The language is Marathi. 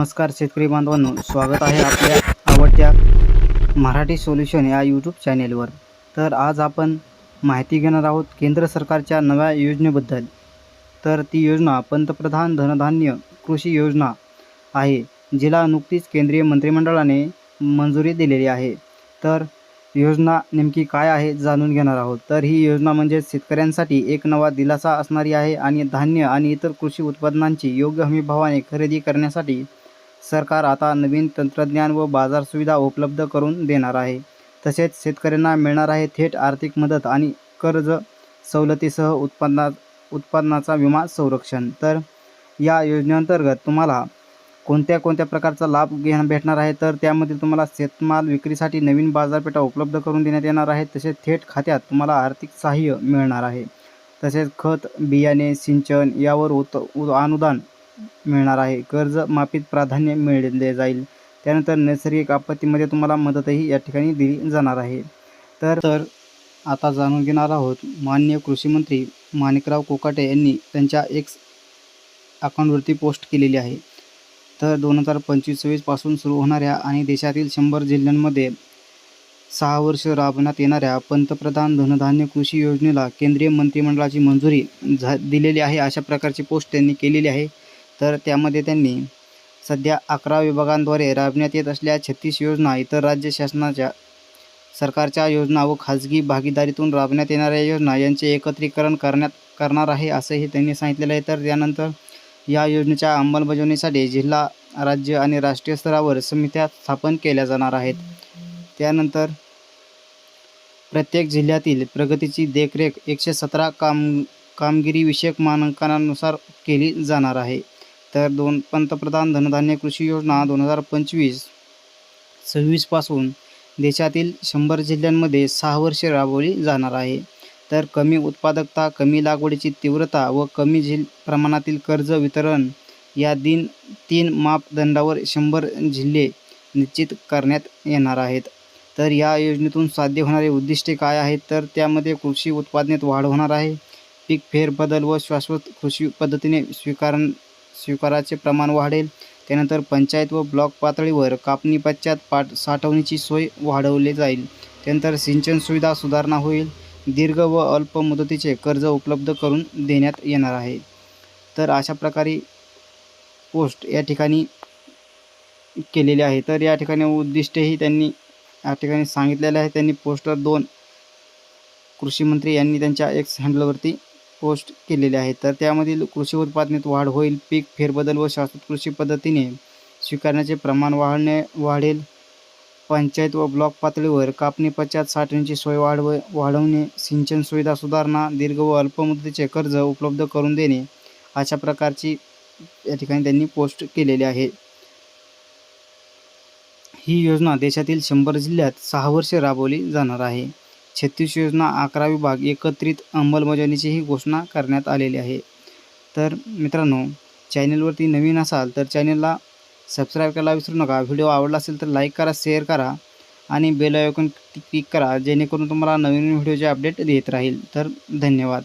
नमस्कार शेतकरी बांधवांनो स्वागत आहे आपल्या आवडत्या मराठी सोल्युशन या यूट्यूब चॅनेलवर तर आज आपण माहिती घेणार आहोत केंद्र सरकारच्या नव्या योजनेबद्दल. तर ती योजना पंतप्रधान धनधान्य कृषी योजना आहे जिला नुकतीच केंद्रीय मंत्रिमंडळाने मंजुरी दिलेली आहे. तर योजना नेमकी काय आहे जाणून घेणार आहोत. तर ही योजना म्हणजे शेतकऱ्यांसाठी एक नवा दिलासा असणारी आहे आणि धान्य आणि इतर कृषी उत्पादनांची योग्य हमीभावाने खरेदी करण्यासाठी सरकार आता नवीन तंत्रज्ञान व बाजार सुविधा उपलब्ध करून देणार आहे. तसेच शेतकऱ्यांना मिळणार आहे थेट आर्थिक मदत आणि कर्ज सवलतीसह उत्पादना उत्पादनाचा विमा संरक्षण. तर या योजनेअंतर्गत तुम्हाला कोणत्या कोणत्या प्रकारचा लाभ घेणं भेटणार आहे? तर त्यामध्ये तुम्हाला शेतमाल विक्रीसाठी नवीन बाजारपेठा उपलब्ध करून देण्यात येणार आहे. तसेच थेट खात्यात तुम्हाला आर्थिक सहाय्य मिळणार आहे. तसेच खत बियाणे सिंचन यावर उत उ- अनुदान मिळणार आहे. कर्ज माफीत प्राधान्य मिळले जाईल. त्यानंतर नैसर्गिक आपत्तीमध्ये तुम्हाला मदतही या ठिकाणी दिली जाणार आहे. तर तर आता जाणून घेणार आहोत मान्य कृषी मंत्री माणिकराव कोकाटे यांनी त्यांच्या एक्स अकाउंटवरती पोस्ट केलेली आहे. तर दोन हजार पंचवीस सव्वीसपासून सुरू होणाऱ्या आणि देशातील शंभर जिल्ह्यांमध्ये सहा वर्ष राबवण्यात येणाऱ्या पंतप्रधान धनधान्य कृषी योजनेला केंद्रीय मंत्रिमंडळाची मंजुरी झा दिलेली आहे. अशा प्रकारची पोस्ट त्यांनी केलेली आहे. तर त्यामध्ये त्यांनी सध्या अकरा विभागांद्वारे राबण्यात येत असलेल्या छत्तीस योजना इतर राज्य शासनाच्या सरकारच्या योजना व खाजगी भागीदारीतून राबण्यात येणाऱ्या योजना यांचे एकत्रीकरण करण्यात करणार आहे असंही त्यांनी सांगितलेलं आहे. तर त्यानंतर या योजनेच्या अंमलबजावणीसाठी जिल्हा राज्य आणि राष्ट्रीय स्तरावर समित्या स्थापन केल्या जाणार आहेत. त्यानंतर प्रत्येक जिल्ह्यातील प्रगतीची देखरेख एकशे सतरा काम कामगिरीविषयक मानांकनानुसार केली जाणार आहे. तर दोन पंतप्रधान धनधान्य कृषी योजना दोन हजार पंचवीस सव्वीसपासून देशातील शंभर जिल्ह्यांमध्ये सहा वर्षे राबवली जाणार आहे. तर कमी उत्पादकता कमी लागवडीची तीव्रता व कमी झिल प्रमाणातील कर्ज वितरण या दिन तीन मापदंडावर शंभर जिल्हे निश्चित करण्यात येणार आहेत. तर या योजनेतून साध्य होणारे उद्दिष्टे काय आहेत? तर त्यामध्ये कृषी उत्पादनेत वाढ होणार आहे. पीक फेरबदल व शाश्वत कृषी पद्धतीने स्वीकारण स्वीकाराचे प्रमाण वाढेल. त्यानंतर पंचायत व ब्लॉक पातळीवर कापणी पश्चात पाठ साठवणीची सोय वाढवली जाईल. त्यानंतर सिंचन सुविधा सुधारणा होईल. दीर्घ व अल्प मुदतीचे कर्ज उपलब्ध करून देण्यात येणार आहे. तर अशा प्रकारे पोस्ट या ठिकाणी केलेली आहे. तर या ठिकाणी उद्दिष्टही त्यांनी या ठिकाणी सांगितलेले आहे. त्यांनी पोस्टर दोन कृषी मंत्री यांनी त्यांच्या एक्स हँडलवरती पोस्ट केलेले आहे तर त्यामधील कृषी उत्पादनात वाढ होईल पीक फेरबदल व शाश्वत कृषी पद्धतीने स्वीकारण्याचे प्रमाण वाढणे वाढेल. पंचायत व ब्लॉक पातळीवर कापणी पश्चात साठवणीची सोय वाढव वाढवणे सिंचन सुविधा सुधारणा दीर्घ व अल्प मुदतीचे कर्ज उपलब्ध करून देणे अशा प्रकारची या ठिकाणी त्यांनी पोस्ट केलेली आहे. ही योजना देशातील शंभर जिल्ह्यात सहा वर्षे राबवली जाणार आहे. छत्तीस योजना अकरा विभाग एकत्रित अंमलबजावणीची ही घोषणा करण्यात आलेली आहे. तर मित्रांनो चॅनलवरती नवीन असाल तर चॅनलला सबस्क्राईब करायला विसरू नका. व्हिडिओ आवडला असेल तर लाईक करा शेअर करा आणि बेल आयकॉन क्लिक करा जेणेकरून तुम्हाला नवीन व्हिडिओचे अपडेट देत राहील. तर धन्यवाद.